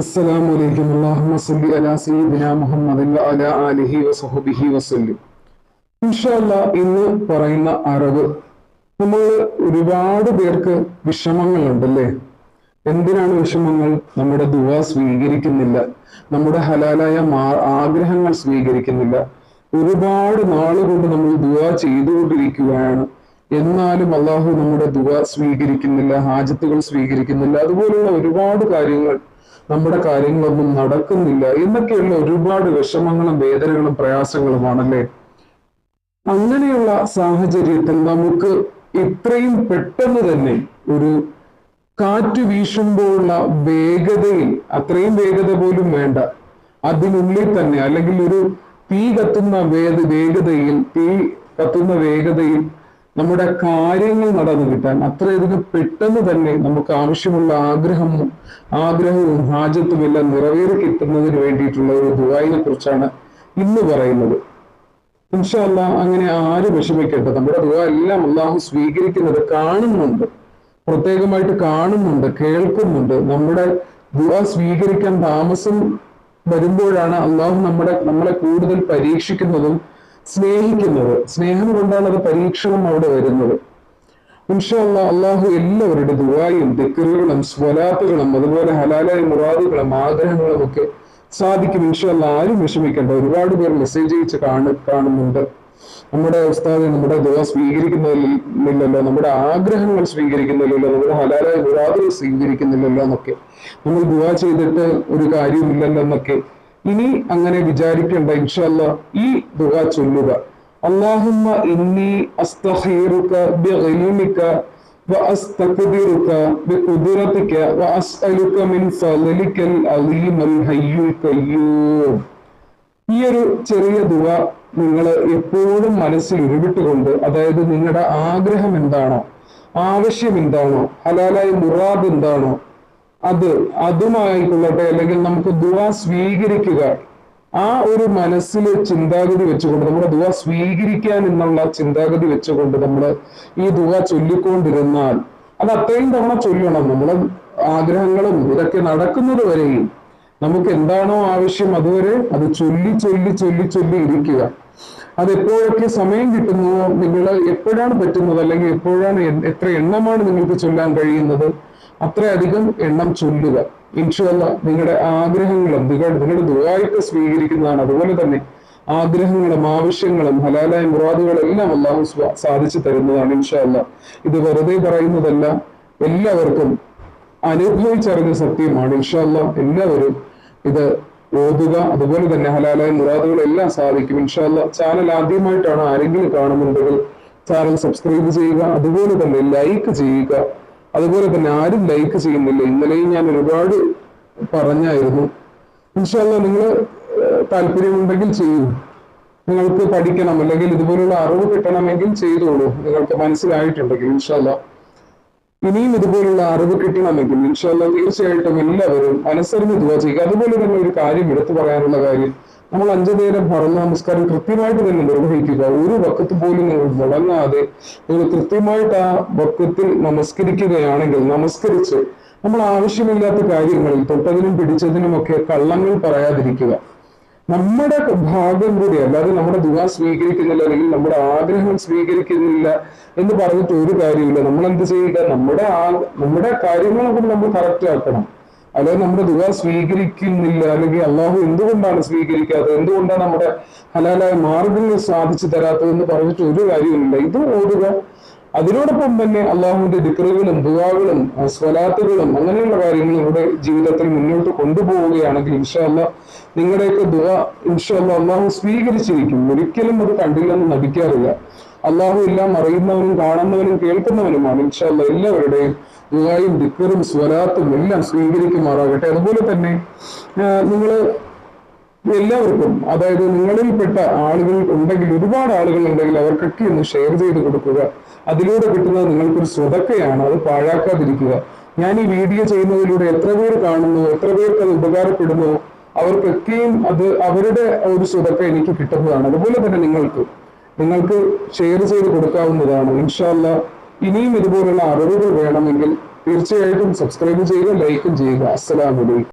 അസ്സലാമു അലൈക്കും അല്ലാഹുമ്മ സല്ലി അലാ സയ്യിദിനാ മുഹമ്മദിൻ വഅലാ ആലിഹി വസഹബിഹി വസല്ലം. ഇൻഷാല്ലാ ഇന്ന് പറയുന്ന അറിവ് നമ്മൾ ഒരുപാട് പേർക്ക് വിഷമങ്ങളുണ്ടല്ലേ? എന്തിനാണ് വിഷമങ്ങൾ? നമ്മുടെ ദുവ സ്വീകരിക്കുന്നില്ല. നമ്മുടെ ഹലാലായ ആഗ്രഹങ്ങൾ സ്വീകരിക്കുന്നില്ല. ഒരുപാട് നാളുകൊണ്ട് നമ്മൾ ദുവ ചെയ്തുകൊണ്ടിരിക്കുകയാണ്. എന്നാലും അള്ളാഹു നമ്മുടെ ദുവ സ്വീകരിക്കുന്നില്ല ഹാജത്തുകൾ സ്വീകരിക്കുന്നില്ല. അതുപോലുള്ള ഒരുപാട് കാര്യങ്ങൾ നമ്മുടെ കാര്യങ്ങളൊന്നും നടക്കുന്നില്ല എന്നൊക്കെയുള്ള ഒരുപാട് വിഷമങ്ങളും വേദനകളും പ്രയാസങ്ങളുമാണല്ലേ അങ്ങനെയുള്ള സാഹചര്യത്തിൽ നമുക്ക് ഇത്രയും പെട്ടെന്ന് തന്നെ ഒരു കാറ്റ് വീശുമ്പോഴുള്ള വേഗതയിൽ അത്രയും വേഗത പോലും വേണ്ട അതിനുള്ളിൽ തന്നെ അല്ലെങ്കിൽ ഒരു തീ കത്തുന്ന വേഗതയിൽ തീ കത്തുന്ന വേഗതയിൽ നമ്മുടെ കാര്യങ്ങൾ നടന്നു കിട്ടാൻ അത്രയധികം പെട്ടെന്ന് തന്നെ നമുക്ക് ആവശ്യമുള്ള ആഗ്രഹവും ആഗ്രഹവും ഹാജത്തും എല്ലാം നിറവേറി കിട്ടുന്നതിന് വേണ്ടിയിട്ടുള്ള ഒരു ദുബായിനെ കുറിച്ചാണ് ഇന്ന് പറയുന്നത്. ഇൻഷല്ല അങ്ങനെ ആരും വിഷമിക്കട്ടെ നമ്മുടെ ദുബ എല്ലാം അള്ളാഹു സ്വീകരിക്കുന്നത് കാണുന്നുണ്ട്. പ്രത്യേകമായിട്ട് കാണുന്നുണ്ട് കേൾക്കുന്നുണ്ട്. നമ്മുടെ ദുബ സ്വീകരിക്കാൻ താമസം വരുമ്പോഴാണ് അള്ളാഹു നമ്മുടെ നമ്മളെ കൂടുതൽ പരീക്ഷിക്കുന്നതും സ്നേഹിക്കുന്നത്. സ്നേഹം കൊണ്ടാണ് അത് പരീക്ഷണം അവിടെ വരുന്നത്. ഇൻഷാല്ല അള്ളാഹു എല്ലാവരുടെ ദുബായും ദിക്കറുകളും സ്വലാത്തുകളും അതുപോലെ ഹലാലായ മുറാദുകളും ആഗ്രഹങ്ങളും ഒക്കെ സാധിക്കും ഇൻഷാല്ല ആരും വിഷമിക്കേണ്ട. ഒരുപാട് പേർ മെസ്സേജ് അയച്ച് കാണു കാണുന്നുണ്ട്. നമ്മുടെ ഉസ്താദ് നമ്മുടെ ദുആ സ്വീകരിക്കുന്നില്ലല്ലോ നമ്മുടെ ആഗ്രഹങ്ങൾ സ്വീകരിക്കുന്നില്ലല്ലോ നമ്മുടെ ഹലാലായ മുറാദുകൾ സ്വീകരിക്കുന്നില്ലല്ലോ എന്നൊക്കെ. നമ്മൾ ദുആ ചെയ്തിട്ട് ഒരു കാര്യമില്ലല്ലോ എന്നൊക്കെ ഇനി അങ്ങനെ വിചാരിക്കേണ്ട ഇൻഷാല്ല ഈ ദുആ ചൊല്ലുക اللهم إني أستخيرك بعلمك وأستقدرك بقدرتك وأسألك من فضلك العظيم الحي القيوم ഈ ഒരു ചെറിയ ദുവ നിങ്ങൾ എപ്പോഴും മനസ്സിൽ ഉരുവിട്ടുകൊണ്ട് അതായത് നിങ്ങളുടെ ആഗ്രഹം എന്താണോ ആവശ്യം എന്താണോ ഹലാലായ മുറാദ് എന്താണോ അത് അതുമായിക്കൊള്ളട്ടെ അല്ലെങ്കിൽ നമുക്ക് ദുവ സ്വീകരിക്കുക. ആ ഒരു മനസ്സിൽ ചിന്താഗതി വെച്ചുകൊണ്ട് നമ്മുടെ ദുവ സ്വീകരിക്കാൻ എന്നുള്ള ചിന്താഗതി വെച്ചുകൊണ്ട് നമ്മൾ ഈ ദുവ ചൊല്ലിക്കൊണ്ടിരുന്നാൽ അത് അത്രയും തവണ ചൊല്ലണം. നമ്മൾ ആഗ്രഹങ്ങളും ഇതൊക്കെ നടക്കുന്നത് വരെയും നമുക്ക് എന്താണോ ആവശ്യം അതുവരെ അത് ചൊല്ലി ചൊല്ലി ചൊല്ലി ചൊല്ലി ഇരിക്കുക. അത് എപ്പോഴൊക്കെ സമയം കിട്ടുന്നുവോ നിങ്ങൾ എപ്പോഴാണ് പറ്റുന്നത് അല്ലെങ്കിൽ എപ്പോഴാണ് എത്ര എണ്ണമാണ് നിങ്ങൾക്ക് ചൊല്ലാൻ കഴിയുന്നത് അത്രയധികം എണ്ണം ചൊല്ലുക. ഇൻഷല്ല നിങ്ങളുടെ ആഗ്രഹങ്ങളും നിങ്ങൾ നിങ്ങളുടെ ദുരായിട്ട് സ്വീകരിക്കുന്നതാണ്. അതുപോലെ തന്നെ ആഗ്രഹങ്ങളും ആവശ്യങ്ങളും ഹലാലായ മുറാദുകളെല്ലാം അള്ളാഹു സാധിച്ചു തരുന്നതാണ് ഇൻഷല്ല ഇത് വെറുതെ പറയുന്നതല്ല എല്ലാവർക്കും അനുഭവിച്ചറിഞ്ഞ സത്യമാണ് ഇൻഷല്ല എല്ലാവരും ഇത് ഓതുക അതുപോലെ തന്നെ ഹലാലായ മുറാദുകളെല്ലാം സാധിക്കും ഇൻഷല്ല ചാനൽ ആദ്യമായിട്ടാണ് ആരെങ്കിലും കാണുന്നുണ്ടെങ്കിൽ ചാനൽ സബ്സ്ക്രൈബ് ചെയ്യുക അതുപോലെ തന്നെ ലൈക്ക് ചെയ്യുക അതുപോലെ തന്നെ ആരും ലൈക്ക് ചെയ്യുന്നില്ല. ഇന്നലെയും ഞാൻ ഒരുപാട് പറഞ്ഞായിരുന്നു. ഇൻഷാല്ല നിങ്ങൾ താല്പര്യമുണ്ടെങ്കിൽ ചെയ്യൂ. നിങ്ങൾക്ക് പഠിക്കണം അല്ലെങ്കിൽ ഇതുപോലുള്ള അറിവ് കിട്ടണമെങ്കിൽ ചെയ്തോളൂ. നിങ്ങൾക്ക് മനസ്സിലായിട്ടുണ്ടെങ്കിൽ ഇൻഷാല്ല ഇനിയും ഇതുപോലുള്ള അറിവ് കിട്ടണമെങ്കിൽ ഇൻഷാല്ല തീർച്ചയായിട്ടും എല്ലാവരും മനസ്സറിഞ്ഞ് ദുവാ ചെയ്യുക. അതുപോലെ തന്നെ ഒരു കാര്യം എടുത്തു പറയാനുള്ള കാര്യം. നമ്മൾ അഞ്ചു നേരം പറഞ്ഞ നമസ്കാരം കൃത്യമായിട്ട് തന്നെ നിർവഹിക്കുക. ഒരു വക്കത്ത് പോലും നിങ്ങൾ മുടങ്ങാതെ നിങ്ങൾ കൃത്യമായിട്ട് ആ വക്കത്തിൽ നമസ്കരിക്കുകയാണെങ്കിൽ നമസ്കരിച്ച് നമ്മൾ ആവശ്യമില്ലാത്ത കാര്യങ്ങളിൽ തൊട്ടതിനും പിടിച്ചതിനും ഒക്കെ കള്ളങ്ങൾ പറയാതിരിക്കുക. നമ്മുടെ ഭാഗം കൂടി അല്ലാതെ നമ്മുടെ ദുഃഖ സ്വീകരിക്കുന്നില്ല അല്ലെങ്കിൽ നമ്മുടെ ആഗ്രഹം സ്വീകരിക്കുന്നില്ല എന്ന് പറഞ്ഞിട്ട് ഒരു കാര്യമില്ല നമ്മൾ എന്ത് ചെയ്യുക? നമ്മുടെ ആ നമ്മുടെ കാര്യങ്ങളും കൂടി നമ്മൾ കറക്റ്റ് ആക്കണം. അല്ലാതെ നമ്മുടെ ദുവ സ്വീകരിക്കുന്നില്ല അല്ലെങ്കിൽ അള്ളാഹു എന്തുകൊണ്ടാണ് സ്വീകരിക്കാത്തത്? എന്തുകൊണ്ടാണ് നമ്മുടെ ഹലാലായ മാർഗങ്ങൾ സാധിച്ചു തരാത്തതെന്ന് പറഞ്ഞിട്ട് ഒരു കാര്യമില്ല ഇത് ഓടുക. അതിനോടൊപ്പം തന്നെ അള്ളാഹുവിന്റെ ദിക്റുകളും ദുവാകളും സ്വലാത്തുകളും അങ്ങനെയുള്ള കാര്യങ്ങൾ നമ്മുടെ ജീവിതത്തിൽ മുന്നോട്ട് കൊണ്ടുപോവുകയാണെങ്കിൽ ഇൻഷാല്ല നിങ്ങളുടെയൊക്കെ ദുവ ഇൻഷല്ല അള്ളാഹു സ്വീകരിച്ചിരിക്കും. ഒരിക്കലും അത് കണ്ടില്ലെന്ന് നടിക്കാറില്ല. അള്ളാഹു എല്ലാം അറിയുന്നവനും കാണുന്നവനും കേൾക്കുന്നവനുമാണ് ഇൻഷാല്ല എല്ലാവരുടെയും ദുവായും ദിക്കറും സ്വലാത്തും എല്ലാം സ്വീകരിക്കുമാറാകട്ടെ. അതുപോലെ തന്നെ നിങ്ങൾ എല്ലാവർക്കും അതായത് നിങ്ങളിൽപ്പെട്ട ആളുകൾ ഉണ്ടെങ്കിൽ ഒരുപാട് ആളുകൾ ഉണ്ടെങ്കിൽ അവർക്കൊക്കെ ഒന്ന് ഷെയർ ചെയ്ത് കൊടുക്കുക. അതിലൂടെ കിട്ടുന്നത് നിങ്ങൾക്കൊരു സ്വതക്കയാണ് അത് പാഴാക്കാതിരിക്കുക. ഞാൻ ഈ വീഡിയോ ചെയ്യുന്നതിലൂടെ എത്ര പേര് കാണുന്നു എത്ര പേർക്ക് അത് ഉപകാരപ്പെടുന്നു അവർക്കൊക്കെയും അത് അവരുടെ ഒരു സ്വതക്ക എനിക്ക് കിട്ടുന്നതാണ്. അതുപോലെ തന്നെ നിങ്ങൾക്ക് നിങ്ങൾക്ക് ഷെയർ ചെയ്ത് കൊടുക്കാവുന്നതാണ്. ഇൻഷാല്ല ഇനിയും ഇതുപോലുള്ള അറിവുകൾ വേണമെങ്കിൽ തീർച്ചയായിട്ടും സബ്സ്ക്രൈബ് ചെയ്യുക ലൈക്കും ചെയ്യുക. അസ്സലാമലൈക്കും